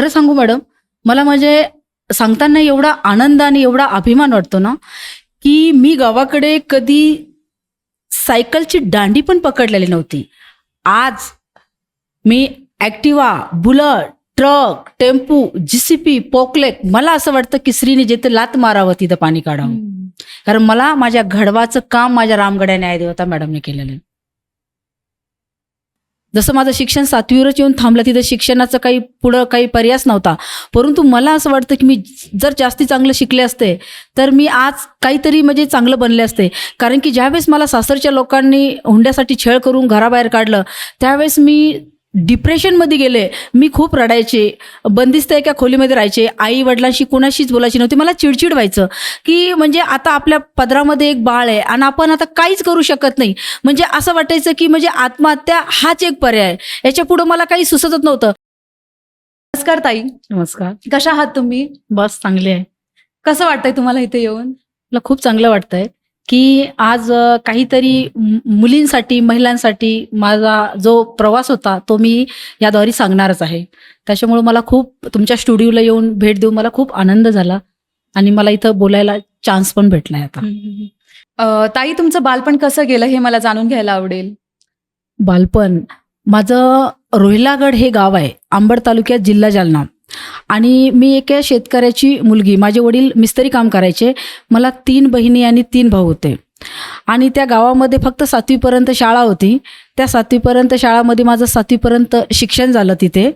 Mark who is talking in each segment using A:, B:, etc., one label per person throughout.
A: खरं सांगू मॅडम मला म्हणजे सांगताना एवढा आनंद आणि एवढा अभिमान वाटतो ना की मी गावाकडे कधी सायकलची दांडी पण पकडलेली नव्हती. आज मी Activa bullet truck tempo JCB पोकलेक मला असं वाटतं की श्रीने जिथे लात मारावं तिथं पाणी काढावं. कारण मला माझ्या घडवाचं काम माझ्या रामगड्या न्यायदेवता मॅडमने केलेलं आहे. जसं माझं शिक्षण सातवीवरच येऊन थांबलं तिथं शिक्षणाचं काही पुढं काही पर्यास नव्हता. परंतु मला असं वाटतं की मी जर जास्ती चांगलं शिकले असते तर मी आज काहीतरी म्हणजे चांगलं बनले असते. कारण की ज्यावेळेस मला सासरच्या लोकांनी हुंड्यासाठी छळ करून घराबाहेर काढलं त्यावेळेस मी डिप्रेशनमध्ये गेले. मी खूप रडायचे. बंदिस्त एका खोलीमध्ये राहायचे. आई वडिलांशी कोणाशीच बोलायची नव्हती. मला चिडचिड व्हायचं. की म्हणजे आता आपल्या पदरामध्ये एक बाळ आहे आणि आपण आता काहीच करू शकत नाही. म्हणजे असं वाटायचं की म्हणजे आत्महत्या हाच एक पर्याय. याच्या पुढं मला काही सुचतच नव्हतं.
B: नमस्कार ताई.
A: नमस्कार.
B: कशा आहात तुम्ही?
A: बस चांगले आहे.
B: कसं वाटतंय तुम्हाला इथे येऊन?
A: मला खूप चांगलं वाटतंय. की आज काहीतरी मुलींसाठी महिलांसाठी माझा जो प्रवास होता तो मी याद्वारे सांगणारच आहे. त्याच्यामुळे मला खूप तुमच्या स्टुडिओला येऊन भेट देऊन मला खूप आनंद झाला आणि मला इथं बोलायला चान्स पण भेटलाय आता.
B: ताई तुमचं बालपण कसं गेलं हे मला जाणून घ्यायला आवडेल?
A: बालपण माझं रोहिलागड हे गाव आहे अंबड तालुक्यात जिल्हा जालना. आणि मी एका शेतकऱ्याची मुलगी माझे वडील मिस्त्री काम करायचे. मला तीन बहिणी आणि तीन भाऊ होते. आणि त्या गावामध्ये फक्त सातवीपर्यंत शाळा होती. त्या सातवीपर्यंत शाळामध्ये माझं सातवीपर्यंत शिक्षण झालं तिथे.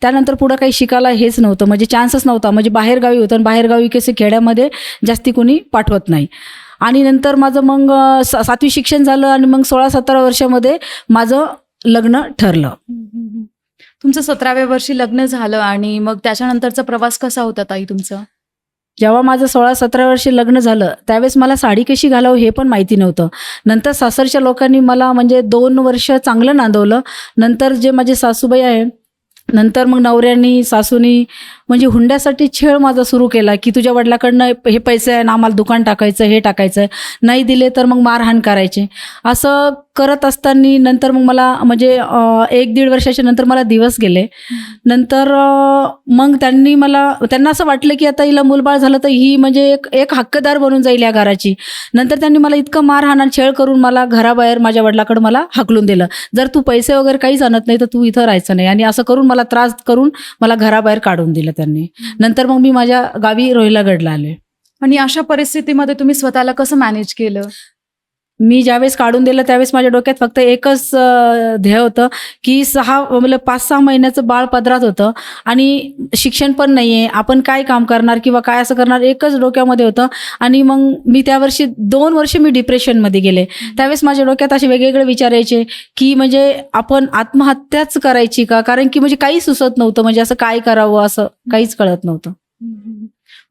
A: त्यानंतर पुढं काही शिकायला हेच नव्हतं. म्हणजे चान्सच नव्हता. म्हणजे बाहेरगावी होतं आणि बाहेरगावी कसे खेड्यामध्ये जास्ती कोणी पाठवत नाही. आणि नंतर माझं मग सा- सातवी शिक्षण झालं आणि मग सोळा सतरा वर्षामध्ये माझं लग्न ठरलं.
B: तुमचं सतराव्या वर्षी लग्न झालं आणि मग त्याच्यानंतरचा प्रवास कसा होता ताई तुमचा?
A: जेव्हा माझं सोळा सतरा वर्षी लग्न झालं त्यावेळेस मला साडी कशी घालावं हे पण माहिती नव्हतं. नंतर सासरच्या लोकांनी मला म्हणजे दोन वर्ष चांगलं नांदवलं. नंतर जे माझे सासूबाई आहे नंतर मग नवऱ्यांनी सासूनी म्हणजे हुंड्यासाठी छेळ माझा सुरू केला की तुझ्या वडिलाकडनं हे पैसे आहे ना आम्हाला दुकान टाकायचं हे टाकायचं. नाही दिले तर मग मारहाण करायचे. असं करत असताना नंतर मग मला म्हणजे एक दीड वर्षाच्या नंतर मला दिवस गेले. नंतर मग त्यांनी मला त्यांना असं वाटलं की आता हिला मूलबाळ झालं तर ही म्हणजे एक एक हक्कदार बनून जाईल या घराची. नंतर त्यांनी मला इतकं मारहाण आणि छेळ करून मला घराबाहेर माझ्या वडिलाकडे मला हाकलून दिलं. जर तू पैसे वगैरे काहीच आणत नाही तर तू इथं राहायचं नाही. आणि असं करून मला त्रास करून मला घराबाहेर काढून दिलं. त्यांनी. नंतर मग मी माझ्या गावी रोहिलागडला आले.
B: आणि अशा परिस्थितीमध्ये तुम्ही स्वतःला कसं मॅनेज केलं?
A: मी ज्यावेळेस काढून दिलं त्यावेळेस माझ्या डोक्यात फक्त एकच ध्येय होतं की सहा म्हणजे पाच सहा महिन्याचं बाळ पदरात होतं आणि शिक्षण पण नाही आहे आपण काय काम करणार किंवा काय असं करणार एकच डोक्यामध्ये होतं आणि मग मी त्या वर्षी दोन वर्ष मी डिप्रेशनमध्ये गेले. त्यावेळेस माझ्या डोक्यात असे वेगवेगळे विचार यायचे की म्हणजे आपण आत्महत्याच करायची का? कारण की म्हणजे काही सुचत नव्हतं. म्हणजे असं काय करावं असं काहीच कळत नव्हतं.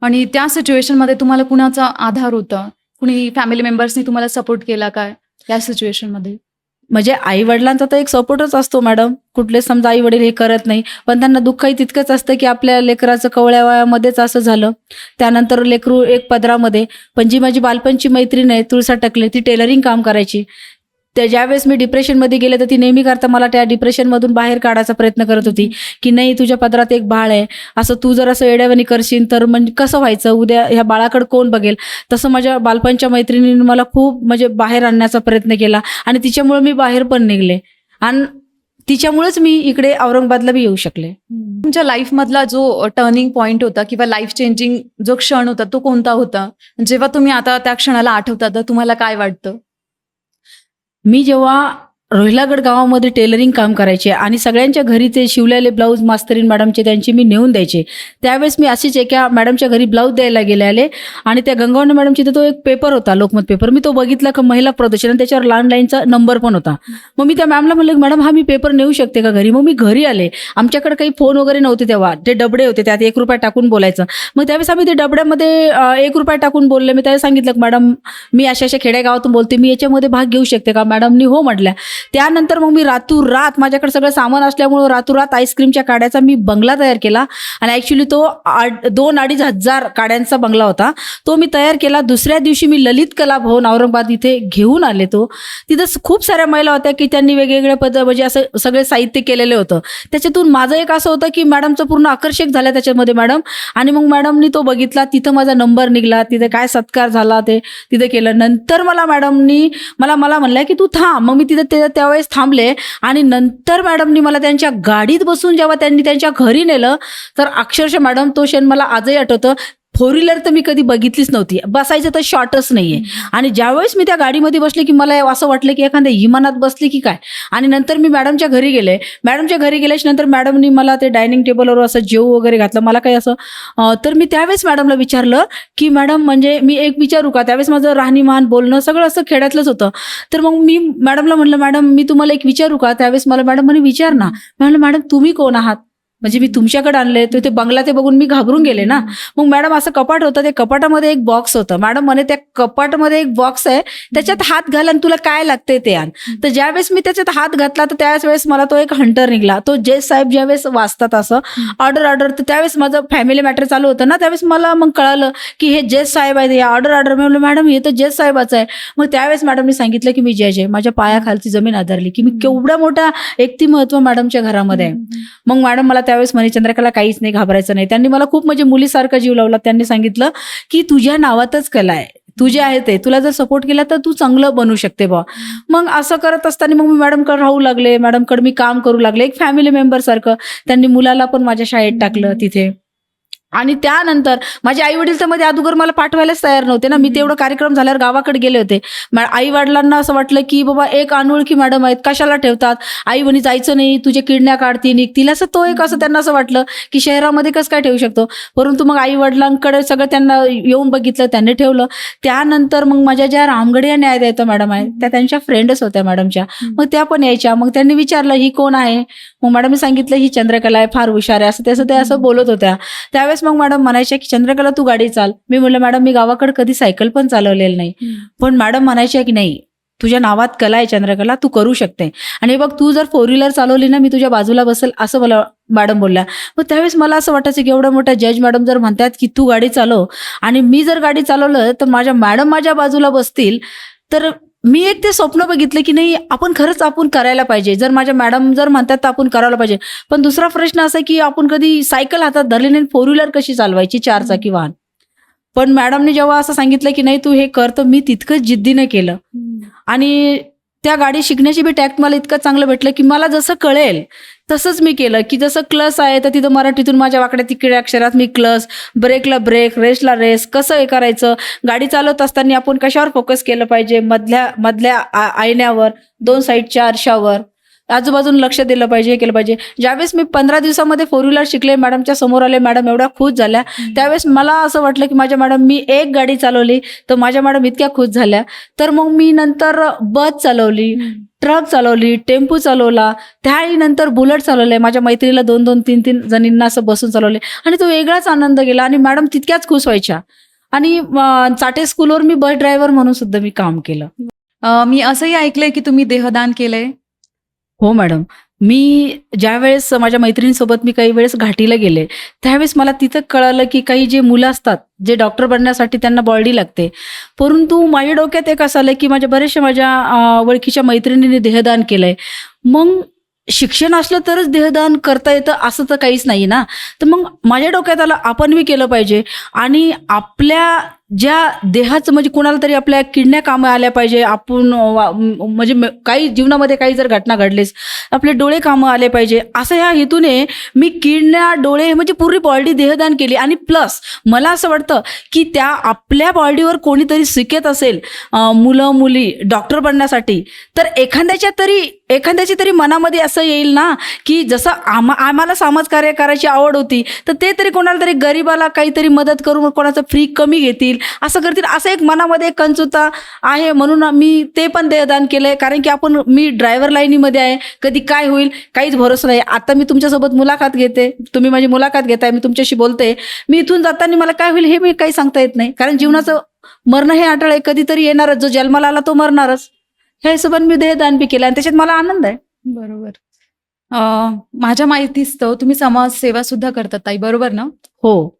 B: आणि त्या सिच्युएशनमध्ये तुम्हाला कुणाचा आधार होता? कुणी फॅमिली मेंबर्सनी तुम्हाला सपोर्ट केला काय? या सिच्युएशनमध्ये.
A: म्हणजे आई वडिलांचा तर एक सपोर्टच असतो मॅडम कुठले समजा आई वडील हे करत नाही. पण त्यांना दुःखही तितकंच असतं की आपल्या लेकराचं कवळ्या वयामध्येच असं झालं. त्यानंतर लेकरू एक पदरामध्ये पण जी माझी बालपणची मैत्रीण आहे तुळसा टकले ती टेलरिंग काम करायची. त्या ज्यावेळेस मी डिप्रेशनमध्ये गेले तर ती नेहमी करता मला त्या डिप्रेशनमधून बाहेर काढायचा प्रयत्न करत होती की नाही तुझ्या पदरात एक बाळ आहे असं तू जर असं येड्यावानी करशील तर म्हणजे कसं व्हायचं? उद्या ह्या बाळाकडे कोण बघेल? तसं माझ्या बालपणच्या मैत्रिणीने मला खूप म्हणजे बाहेर आणण्याचा प्रयत्न केला आणि तिच्यामुळे मी बाहेर पण निघले. आणि तिच्यामुळेच मी इकडे औरंगाबादला बी येऊ शकले.
B: तुमच्या लाईफ मधला जो टर्निंग पॉइंट होता किंवा लाईफ चेंजिंग जो क्षण होता तो कोणता होता? जेव्हा तुम्ही आता त्या क्षणाला आठवता तर तुम्हाला काय वाटतं?
A: मी जेव्हा रोहिलागड गावामध्ये टेलरिंग काम करायचे आणि सगळ्यांच्या घरी ते शिवलेले ब्लाऊज मास्तरीन मॅडमचे त्यांची मी नेऊन द्यायचे. त्यावेळेस मी अशीच एका मॅडमच्या घरी ब्लाऊज द्यायला गेले आले आणि त्या गंगावणे मॅडमची तो एक पेपर होता लोकमत पेपर. मी तो बघितला का महिला प्रदूषण आणि त्याच्यावर लँडलाईनचा नंबर पण होता. मग मी त्या मॅमला म्हणलं की, मॅडम हा मी पेपर नेऊ शकते का घरी? मग मी घरी आले. आमच्याकडे काही फोन वगैरे नव्हते तेव्हा. ते डबडे होते त्यात एक रुपया टाकून बोलायचं. मग त्यावेळेस आम्ही ते डबड्यामध्ये एक रुपया टाकून बोलले. मी त्यावेळेस सांगितलं मॅडम मी अशा अशा खेडेगावातून बोलते. मी याच्यामध्ये भाग घेऊ शकते का? मॅडमनी हो म्हटल्या. त्यानंतर मग मी रातोरात माझ्याकडे सगळं सामान असल्यामुळं रातोरात आईस्क्रीमच्या काड्याचा मी बंगला तयार केला. आणि ॲक्च्युली तो दोन अडीच हजार काड्यांचा बंगला होता. तो मी तयार केला. दुसऱ्या दिवशी मी ललित कला भवन औरंगाबाद इथे घेऊन आले तो. तिथं खूप साऱ्या महिला होत्या की त्यांनी वेगवेगळ्या पद म्हणजे असं सगळे साहित्य केलेलं होतं. त्याच्यातून माझं एक असं होतं की मॅडमचं पूर्ण आकर्षक झालं त्याच्यामध्ये मॅडम. आणि मग मॅडमनी तो बघितला तिथं माझा नंबर निघाला तिथे काय सत्कार झाला ते तिथे केलं. नंतर मला मॅडमनी मला मला म्हणलं की तू थांब. मग मी तिथे ते त्यावेळेस थांबले आणि नंतर मॅडमनी मला त्यांच्या गाडीत बसून जेव्हा त्यांनी त्यांच्या घरी नेलं तर अक्षरशः मॅडम तो क्षण मला आजही आठवतं. फोर व्हीलर तर मी कधी बघितलीच नव्हती. बसायचं तर शॉर्टच नाहीये. आणि ज्यावेळेस मी त्या गाडीमध्ये बसले की मला असं वाटलं की एखाद्या इमानात बसले की काय? आणि नंतर मी मॅडमच्या घरी गेले. मॅडमच्या घरी गेल्याच्यानंतर मॅडमनी मला ते डायनिंग टेबलवर असं जेव वगैरे घातलं. मला काही असं तर मी त्यावेळेस मॅडमला विचारलं की मॅडम म्हणजे मी एक विचारू का? त्यावेळेस माझं राहणीमान बोलणं सगळं असं खेड्यातलंच होतं. तर मग मी मॅडमला म्हणलं मॅडम मी तुम्हाला एक विचारू का? त्यावेळेस मला मॅडम म्हणे विचार ना. म्हणलं मॅडम तुम्ही कोण आहात? म्हणजे मी तुमच्याकडे आणले तर ते बंगला ते बघून मी घाबरून गेले ना. मग मॅडम असं कपाट होतं ते कपाटामध्ये एक बॉक्स होतं. मॅडम म्हणे त्या कपाटामध्ये एक बॉक्स आहे त्याच्यात हात घाल आणि तुला काय लागतंय ते आण. तर ज्यावेळेस मी त्याच्यात हात घातला तर त्याच वेळेस मला तो एक हंटर निघला. तो जय साहेब ज्यावेळेस वाचतात असं ऑर्डर ऑर्डर तर त्यावेळेस माझं फॅमिली मॅटर चालू होतं ना. त्यावेळेस मला मग कळालं की हे जज साहेब आहेत हे ऑर्डर ऑर्डर मी म्हणलं मॅडम हे तर जज साहेबाचं आहे. मग त्यावेळेस मॅडमनी सांगितलं की मी जज आहे माझ्या पायाखालची जमीन आधारली की मी केवढा मोठा व्यक्तिमत्व मॅडमच्या घरामध्ये आहे. मग मॅडम मला त्यावेळेस मणिचंद्रकला चंद्रकला काहीच नाही घाबरायचं नाही. त्यांनी मला खूप म्हणजे मुलीसारखा जीव लावला. त्यांनी सांगितलं की तुझ्या नावातच कला आहे. तुझे आहे ते. तुला जर सपोर्ट केला तर तू चांगलं बनू शकते बा मग असं करत असताना मग मी मॅडमकडे राहू लागले. मॅडमकडे मी काम करू लागले. एक फॅमिली मेंबर सारखं. त्यांनी मुलाला पण माझ्या शाळेत टाकलं तिथे. आणि त्यानंतर माझे आई वडील तर मध्ये अगोदर मला पाठवायलाच तयार नव्हते ना. मी तेवढं कार्यक्रम झाल्यावर गावाकडे गेले होते. आई वडिलांना असं वाटलं की बाबा एक अनोळखी मॅडम आहेत कशाला ठेवतात? आई म्हणे जायचं नाही तुझे किडण्या काढती निघतील. असं तो एक असं त्यांना असं वाटलं की शहरामध्ये कसं काय ठेवू शकतो? परंतु मग आई वडिलांकडे सगळं त्यांना येऊन बघितलं त्यांनी ठेवलं. त्यानंतर मग माझ्या ज्या रामगडे या न्याय द्यायचं मॅडम आहे त्या त्यांच्या फ्रेंडच होत्या मॅडमच्या. मग त्या पण यायच्या. मग त्यांनी विचारलं ही कोण आहे? मग मॅडमने सांगितलं ही चंद्रकला आहे फार हुशार आहे. असं त्याचं ते असं बोलत होत्या. त्यावेळेस मग मॅडम म्हणायच्या की चंद्रकला तू गाडी चाल. मी म्हणलं मॅडम मी गावाकडे कधी सायकल पण चालवलेलं नाही. पण मॅडम म्हणायच्या की नाही तुझ्या नावात कला आहे चंद्रकला तू करू शकते. आणि बघ तू जर फोर व्हीलर चालवली ना मी तुझ्या बाजूला बसेल असं मला मॅडम बोलल्या. मग त्यावेळेस मला असं वाटायचं की एवढा मोठा जज मॅडम जर म्हणतात की तू गाडी चालव. आणि मी जर गाडी चालवलं तर माझ्या मॅडम माझ्या बाजूला बसतील तर मी एक ते स्वप्न बघितलं की नाही आपण खरंच आपण करायला पाहिजे. जर माझ्या मॅडम जर म्हणतात तर आपण करायला पाहिजे. पण दुसरा प्रश्न असा की आपण कधी सायकल हातात धरली नाही फोर व्हीलर कशी चालवायची? चारचाकी वाहन. पण मॅडमने जेव्हा असं सांगितलं की नाही तू हे कर तर मी तितकंच जिद्दीनं केलं. आणि त्या गाडी शिकण्याची बी टॅक्ट मला इतकं चांगलं भेटलं की मला जसं कळेल तसंच मी केलं. की जसं क्लस आहे तर तिथं मराठीतून माझ्या वाकड्या तिकडे अक्षरात मी क्लस ब्रेकला ब्रेक रेसला रेस कसं हे करायचं? गाडी चालवत असताना आपण कशावर फोकस केलं पाहिजे? मधल्या मधल्या आ- आयण्यावर दोन साईडच्या आरशावर? आजूबाजून लक्ष दिलं पाहिजे हे केलं पाहिजे. ज्यावेळेस मी पंधरा दिवसामध्ये फोर व्हीलर शिकले मॅडमच्या समोर आले मॅडम एवढ्या खुश झाल्या. त्यावेळेस मला असं वाटलं की माझ्या मॅडम मी एक गाडी चालवली तर माझ्या मॅडम इतक्या खुश झाल्या. तर मग मी नंतर बस चालवली ट्रक चालवली टेम्पो चालवला. त्याही नंतर बुलेट चालवले. माझ्या मैत्रीला दोन दोन तीन तीन जणींना असं बसून चालवले. आणि तो वेगळाच आनंद गेला आणि मॅडम तितक्याच खुश व्हायच्या. आणि चाटे स्कूलवर मी बस ड्रायव्हर म्हणून सुद्धा मी काम केलं.
B: मी असंही ऐकलंय की तुम्ही देहदान केलंय.
A: हो मॅडम. मी ज्या वेळेस माझ्या मैत्रिणींसोबत मी काही वेळेस घाटीला गेले त्यावेळेस मला तिथं कळालं की काही जे मुलं असतात जे डॉक्टर बनण्यासाठी त्यांना बॉडी लागते. परंतु माझ्या डोक्यात एक असं आलं की माझ्या बऱ्याचशा माझ्या ओळखीच्या मैत्रिणींनी देहदान केलंय. मग शिक्षण असलं तरच देहदान करता येतं असं तर काहीच नाही ना? तर मग माझ्या डोक्यात आलं आपण बी केलं पाहिजे. आणि आपल्या ज्या देहाचं म्हणजे कुणाला तरी आपल्या किडण्या कामं आल्या पाहिजे आपण म्हणजे म- काही जीवनामध्ये काही जर घटना घडलीच आपले डोळे कामं आले पाहिजे. असं ह्या हेतूने मी किडण्या डोळे म्हणजे पूर्ण बॉडी देहदान केली. आणि प्लस मला असं वाटतं की त्या आपल्या बॉडीवर कोणीतरी शिकत असेल मुलं मुली डॉक्टर बनण्यासाठी तर एखाद्याच्या तरी एखाद्याची तरी मनामध्ये असं येईल ना की जसं आम्हा आम्हाला समाजकार्य करायची आवड होती तर ते तरी कोणाला तरी गरिबाला काहीतरी मदत करून कोणाचं फ्री कमी घेतील असं करतील असं एक मनामध्ये एक कंचुता आहे म्हणून मी ते पण देहदान केलंय. कारण की आपण मी ड्रायव्हर लाईनीमध्ये आहे. कधी काय होईल काहीच भरोसा नाही. आता मी तुमच्यासोबत मुलाखत घेते. तुम्ही माझी मुलाखत घेताय मी तुमच्याशी बोलते. मी इथून जाताना मला काय होईल हे मी काही सांगता येत नाही. कारण जीवनाचं मरण हे अटळ आहे. कधीतरी येणारच. जो जन्माला आला तो मरणारच. ह्या हिशोबाने मी देहदान बी केलं आणि त्याच्यात मला आनंद आहे.
B: बरोबर. माझ्या माहितीस्तव तुम्ही समाजसेवा सुद्धा करतात ताई. बरोबर ना?
A: हो.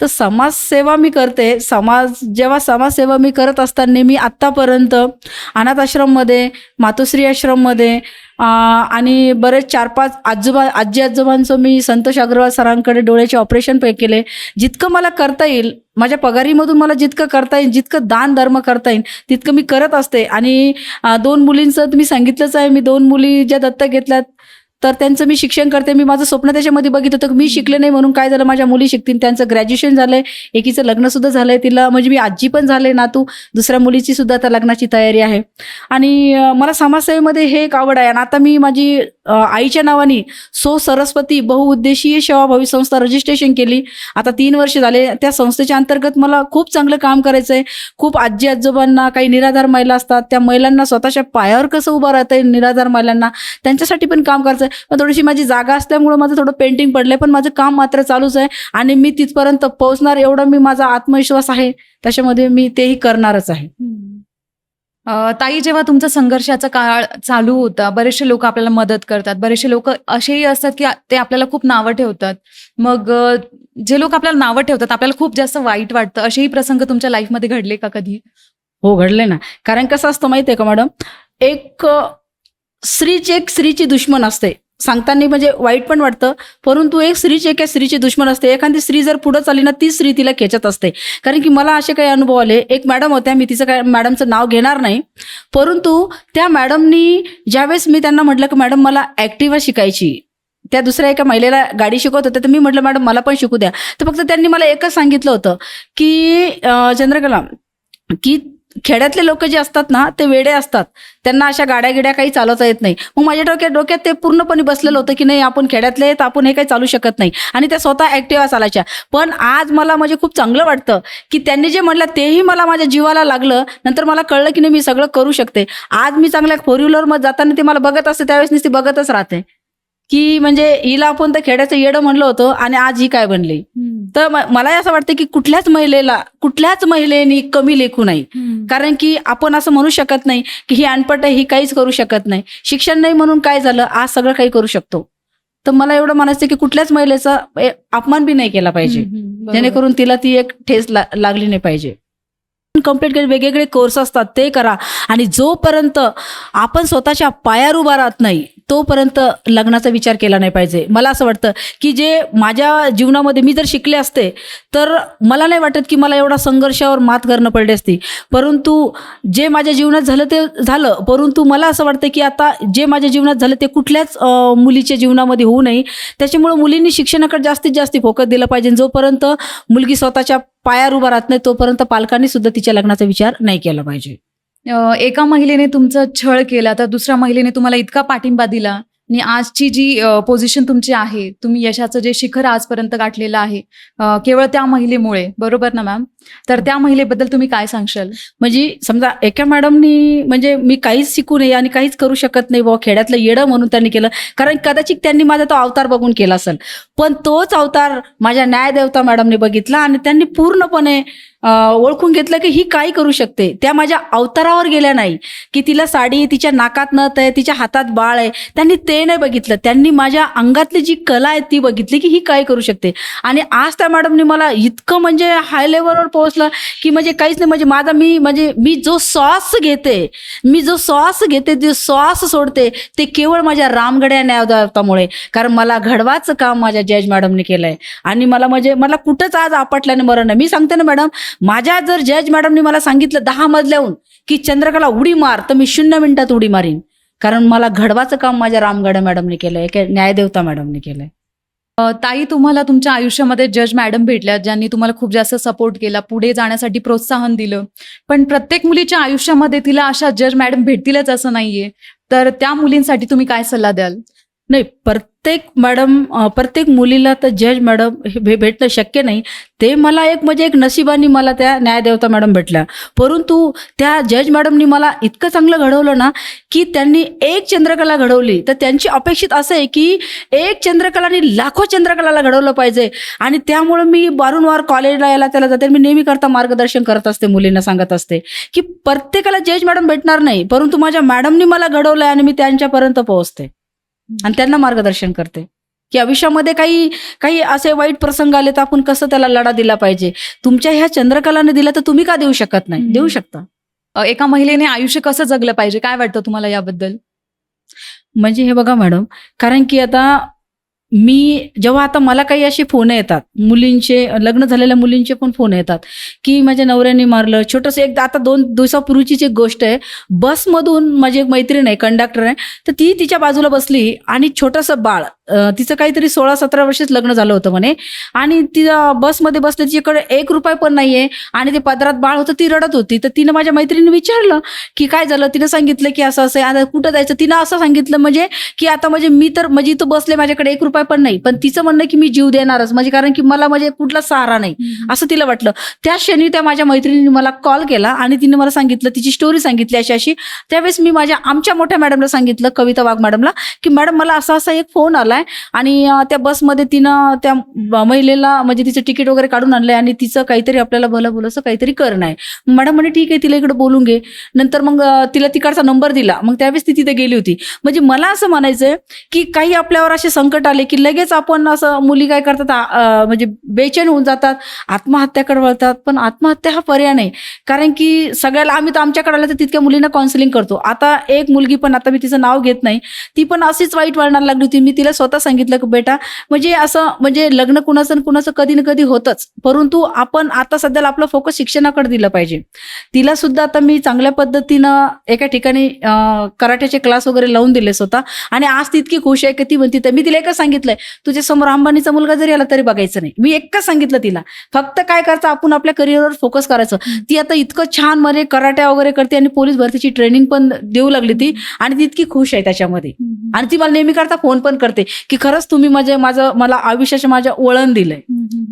A: तर समाजसेवा मी करते. समाज जेव्हा समाजसेवा मी करत असताना मी आत्तापर्यंत अनाथ आश्रममध्ये मातोश्री आश्रममध्ये आणि बरेच चार पाच आजोबा आजी आजोबांचं मी संतोष अग्रवाल सरांकडे डोळ्याचे ऑपरेशन पे केले. जितकं मला करता येईल माझ्या पगारीमधून मला जितकं करता येईल जितकं दान धर्म करता येईल तितकं मी करत असते. आणि दोन मुलींचं तुम्ही सांगितलंच आहे. मी दोन मुली ज्या दत्तक घेतल्यात तर त्यांचं मी शिक्षण करते. मी माझं स्वप्न त्याच्यामध्ये बघितलं तर मी शिकले नाही म्हणून काय झालं? माझ्या मुली शिकतील. त्यांचं ग्रॅज्युएशन झालंय. एकीचं लग्न सुद्धा झालंय. तिला म्हणजे मी आजी पण झाले नातू दुसऱ्या मुलीची सुद्धा आता लग्नाची तयारी आहे. आणि मला समाजसेवेमध्ये हे एक आवड आहे. आणि आता मी माझी आईच्या नावाने सो सरस्वती बहुउद्देशीय सेवाभावी संस्था रजिस्ट्रेशन केली. आता तीन वर्ष झाले. त्या संस्थेच्या अंतर्गत मला खूप चांगलं काम करायचं आहे खूप आजी आजोबांना काही निराधार महिला असतात. त्या महिलांना स्वतःच्या पायावर कसं उभं राहता येईल निराधार महिलांना? त्यांच्यासाठी पण काम करायचं आहे पण थोडीशी माझी जागा असल्यामुळं माझं थोडं पेंटिंग पडलं आहे पण माझं काम मात्र चालूच आहे. आणि मी तिथपर्यंत पोहोचणार एवढा मी माझा आत्मविश्वास आहे. त्याच्यामध्ये मी तेही करणारच आहे.
B: ताई जेव्हा तुमचा संघर्षाचा काळ चालू होता बरेचसे लोक आपल्याला मदत करतात. बरेचसे लोक असेही असतात की ते आपल्याला खूप नावं ठेवतात. मग जे लोक आपल्याला नावं ठेवतात आपल्याला खूप जास्त वाईट वाटतं. असेही प्रसंग तुमच्या लाईफमध्ये घडले का कधी?
A: हो घडले ना. कारण कसं असतं माहिती आहे का मॅडम? एक अ, स्त्रीची एक स्त्रीची दुश्मन असते. सांगताना म्हणजे वाईट पण वाटतं. परंतु एक स्त्रीची एक स्त्रीची दुश्मन असते एखादी स्त्री जर पुढं चालली ना ती स्त्री तिला खेचत असते. कारण की मला असे काही अनुभव आले. एक मॅडम होत्या मी तिचं काय मॅडमचं नाव घेणार नाही. परंतु त्या मॅडमनी ज्यावेळेस मी त्यांना म्हटलं की मॅडम मला ॲक्टिवा शिकायची. त्या दुसऱ्या एका महिलेला गाडी शिकवत होत्या तर मी म्हटलं मॅडम मला पण शिकू द्या. तर फक्त त्यांनी मला एकच सांगितलं होतं की चंद्रकला की खेड्यातले लोक जे असतात ना ते वेडे असतात. त्यांना अशा गाड्या गिड्या काही चालवता येत नाही. मग माझ्या डोक्यात डोक्यात ते पूर्णपणे बसलेलं होतं की नाही आपण खेड्यातले आहेत आपण हे काही चालू शकत नाही. आणि त्या स्वतः ॲक्टिव्हा चालायच्या पण आज मला म्हणजे खूप चांगलं वाटतं की त्यांनी जे म्हटलं तेही मला माझ्या जीवाला लागलं. नंतर मला कळलं की नाही मी सगळं करू शकते. आज मी चांगल्या फोर व्हीलरमध्ये जाताना ते मला बघत असते त्यावेळेस नुसती बघतच राहते. की म्हणजे हिला आपण तर खेड्याचं येडं म्हणलं होतं आणि आज ही काय बनली? तर मला असं वाटतं की कुठल्याच महिलेला कुठल्याच महिलेनी कमी लेखू नाही. कारण की आपण असं म्हणू शकत नाही की ही अनपट आहे ही काहीच करू शकत नाही. शिक्षण नाही म्हणून काय झालं आज सगळं काही करू शकतो. तर मला एवढं म्हणायचं की कुठल्याच महिलेचा अपमान बी नाही केला पाहिजे. जेणेकरून तिला ती एक ठेस लागली नाही पाहिजे. कंप्लीट केले वेगवेगळे कोर्स असतात ते करा. आणि जोपर्यंत आपण स्वतःच्या पायावर उभा राहत नाही तोपर्यंत लग्नाचा विचार केला नाही पाहिजे. मला असं वाटतं की जे माझ्या जीवनामध्ये मी जर शिकले असते तर मला नाही वाटत की मला एवढा संघर्षावर मात करणं पडली असती. परंतु जे माझ्या जीवनात झालं ते झालं. परंतु मला असं वाटतं की आता जे माझ्या जीवनात झालं ते कुठल्याच मुलीच्या जीवनामध्ये होऊ नये. त्याच्यामुळं मुलींनी शिक्षणाकडे जास्तीत जास्त फोकस दिलं पाहिजे. जोपर्यंत मुलगी स्वतःच्या पायावर उभा राहत नाही तोपर्यंत पालकांनी सुद्धा तिच्या लग्नाचा विचार नाही केला पाहिजे.
B: एका महिलेने तुमचा छळ केला तर दुसऱ्या महिलेने तुम्हाला इतका पाठिंबा दिला आणि आजची जी पोझिशन तुमची आहे तुम्ही यशाचं जे शिखर आजपर्यंत गाठलेलं आहे केवळ त्या महिलेमुळे बरोबर ना मॅम? तर त्या महिलेबद्दल तुम्ही काय सांगशाल?
A: म्हणजे समजा एका मॅडमनी म्हणजे मी काहीच शिकू नये आणि काहीच करू शकत नाही बुवा खेड्यातलं येडं म्हणून त्यांनी केलं. कारण कदाचित त्यांनी माझा तो अवतार बघून केला असेल. पण तोच अवतार माझ्या न्यायदेवता मॅडमने बघितला आणि त्यांनी पूर्णपणे ओळखून घेतलं की ही काय करू शकते? त्या माझ्या अवतारावर गेल्या नाही. की तिला साडी तिच्या नाकात नथ आहे तिच्या हातात बाळ आहे त्यांनी ते नाही बघितलं. त्यांनी माझ्या अंगातली जी कला आहे ती बघितली की ही काय करू शकते. आणि आज त्या मॅडमने मला इतकं म्हणजे हाय लेवलवर पोहोचलं की म्हणजे काहीच नाही. म्हणजे माझा मी म्हणजे मी जो सॉस घेते मी जो सॉस घेते जो सॉस सोडते ते केवळ माझ्या रामगड्या न्यायदातामुळे कारण मला घडवाचं काम माझ्या जज मॅडमने केलंय. आणि मला म्हणजे मला कुठंच आज आपटल्याने मरण नाही. मी सांगते ना मॅडम माझ्या जर जज मॅडमने मला सांगितलं दहा मजल्याहून की चंद्रकला उडी मार तर मी शून्य मिनिटात उडी मारीन. कारण मला घडवाचं काम माझ्या रामगड्या मॅडमने केलंय के- न्यायदेवता मॅडमने केलंय.
B: ताई तुम्हाला तुमच्या आयुष्यामध्ये जज मॅडम भेटल्या ज्यांनी तुम्हाला खूप जास्त सपोर्ट केला पुढे जाण्यासाठी प्रोत्साहन दिलं. पण प्रत्येक मुलीच्या आयुष्यामध्ये तिला अशा जज मॅडम भेटतीलच असं नाहीये. तर त्या मुलींसाठी तुम्ही काय सल्ला द्याल?
A: नाही प्रत्येक मॅडम प्रत्येक मुलीला तर जज मॅडम हे भे- भेटणं शक्य नाही. ते मला एक म्हणजे एक नशिबाने मला त्या न्यायदेवता मॅडम भेटल्या. परंतु त्या जज मॅडमनी मला इतकं चांगलं घडवलं ना की त्यांनी एक चंद्रकला घडवली. तर त्यांची अपेक्षित असं आहे की एक चंद्रकलाने लाखो चंद्रकलाला घडवलं पाहिजे. आणि त्यामुळे मी वारंवार कॉलेजला यायला त्याला जाते मी नेहमी करता मार्गदर्शन करत असते मुलींना सांगत असते की प्रत्येकाला जज मॅडम भेटणार नाही. परंतु माझ्या मॅडमनी मला घडवलं आणि मी त्यांच्यापर्यंत पोहोचते. आणि त्यांना मार्गदर्शन करते. की आयुष्यामध्ये काही काही असे वाईट प्रसंग आले तर आपण कसं त्याला लढा दिला पाहिजे? तुमच्या ह्या चंद्रकलाने दिला तर तुम्ही का देऊ शकत नाही. देऊ शकता.
B: एका महिलेने आयुष्य कसं जगलं पाहिजे? काय वाटतं तुम्हाला याबद्दल?
A: म्हणजे हे बघा मॅडम कारण की आता मी जेव्हा आता मला काही असे फोन येतात मुलींचे लग्न झालेल्या मुलींचे पण फोन येतात की माझ्या नवऱ्याने मारलं छोटंसं एक आता दोन दिवसापूर्वीचीच एक गोष्ट आहे बसमधून माझी एक मैत्रीण आहे कंडक्टर आहे तर ती तिच्या बाजूला बसली आणि छोटंसं बाळ तिचं काहीतरी सोळा सतरा वर्षच लग्न झालं होतं म्हणे. आणि तिला बसमध्ये बसले तिच्याकडे एक रुपये पण नाहीये. आणि ते पदरात बाळ होतं ती रडत होती. तर तिनं माझ्या मैत्रिणीने विचारलं की काय झालं? तिनं सांगितलं की असं असं आहे. आता कुठं जायचं? तिनं असं सांगितलं म्हणजे की आता म्हणजे मी तर म्हणजे इथं बसले माझ्याकडे एक रुपया पण नाही. पण तिचं म्हणणं की मी जीव देणारच. म्हणजे कारण की मला म्हणजे कुठला सहारा नाही. असं तिला वाटलं. त्या क्षणी त्या माझ्या मैत्रिणीने मला कॉल केला आणि तिने मला सांगितलं तिची स्टोरी सांगितली अशी अशी. त्यावेळेस मी माझ्या आमच्या मोठ्या मॅडमला सांगितलं कविता वाघ मॅडमला की मॅडम मला असा असा एक फोन आलाय आणि त्या बसमध्ये तिनं त्या महिलेला म्हणजे तिचं तिकीट वगैरे काढून आणलंय आणि तिचं काहीतरी आपल्याला भलं भलं काहीतरी करणं आहे. मॅडम म्हणे ठीक आहे तिला इकडे बोलून घे. नंतर मग तिला तिकडचा नंबर दिला. मग त्यावेळेस ती तिथे गेली होती. म्हणजे मला असं म्हणायचंय की काही आपल्यावर असे संकट आले की लगेच आपण असं मुली काय करतात म्हणजे बेचैन होऊन जातात आत्महत्याकडे वळतात पण आत्महत्या हा पर्याय नाही. कारण की सगळ्याला आम्ही तर आमच्याकडे आलं तर तितक्या मुलींना काउन्सिलिंग करतो. आता एक मुलगी पण आता मी तिचं नाव घेत नाही. ती पण अशीच वाईट वळणाला लागली होती. मी तिला स्वतः सांगितलं की बेटा म्हणजे असं म्हणजे लग्न कुणाचं कुणाचं कधी ना कधी होतच. परंतु आपण आता सध्याला आपलं फोकस शिक्षणाकडे दिलं पाहिजे. तिला सुद्धा आता मी चांगल्या पद्धतीनं एका ठिकाणी कराट्याचे क्लास वगैरे लावून दिले स्वतः. आणि आज ती इतकी खुश आहे की ती म्हणते तर मी तिला एकच सांगितलंय. तुझ्या समोर अंबानीचा मुलगा जरी आला तरी बघायचं नाही. मी एकच सांगितलं तिला. फक्त काय करायचं आपण आपल्या करिअरवर फोकस करायचं. ती आता इतकं छानमध्ये कराट्या वगैरे करते आणि पोलीस भरतीची ट्रेनिंग पण देऊ लागली ती. आणि ती इतकी खुश आहे त्याच्यामध्ये. आणि ती मला नेहमी करता फोन पण करते. की खरंच तुम्ही म्हणजे माझं मला आयुष्याचे माझ्या वळण दिलंय.